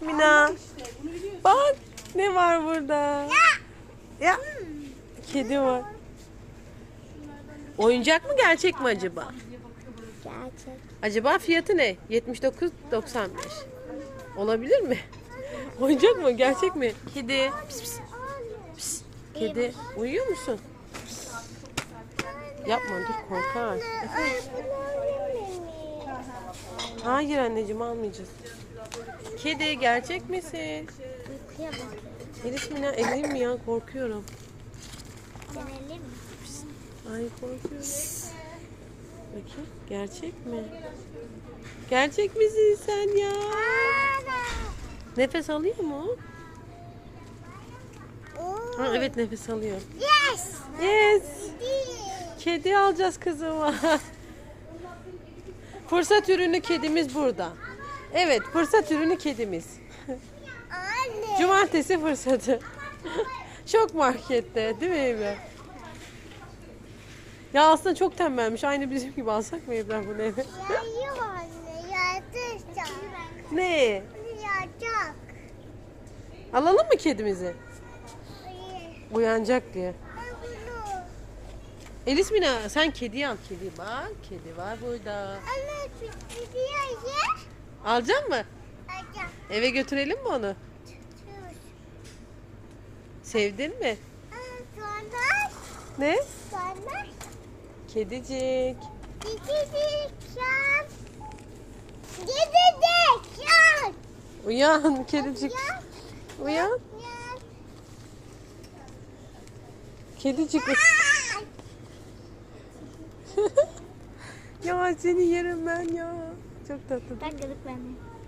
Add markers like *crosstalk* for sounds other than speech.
Mina. Bak ne var burada. Ya. Kedi var. Oyuncak mı gerçek mi acaba? Gerçek. Acaba fiyatı ne? 79.95. Olabilir mi? Oyuncak mı? Gerçek mi? Kedi. Pis pis. Pis. Kedi. Uyuyor musun? Yapma dur korkar. Hayır anneciğim almayacağız. Kedi gerçek misin? Uykuya bakıyorum. Elif Mina eleyim mi ya korkuyorum. Denelim mi? Ay korkuyorum. Bakayım gerçek mi? Gerçek misin sen ya? Nefes alıyor mu? Ha, evet nefes alıyor. Yes. Yes. Kedi alacağız kızıma. *laughs* fırsat ürünü kedimiz burada. Evet fırsat ürünü kedimiz. Anne. Cumartesi fırsatı. Şok markette değil mi Evren? Ya aslında çok tembelmiş. Aynı bizim gibi alsak mı Evren bunu eve? Yayı anne. Yatıracak. ne? Yatacak. Alalım mı kedimizi? Uyanacak diye. Elis Mina sen kedi al kedi. Bak kedi var burada. Anne diye yer. Alacak mı? Yatacak. Eve götürelim mi onu? Sevdin mi? Ne? Kedicik. Gidecek yan. Gidecek yan. Uyan kedicik. Yan. Uyan. Yan. Kedicik. *laughs* ya seni yerim ben ya. Çok tatlı. Bak gıdık bende.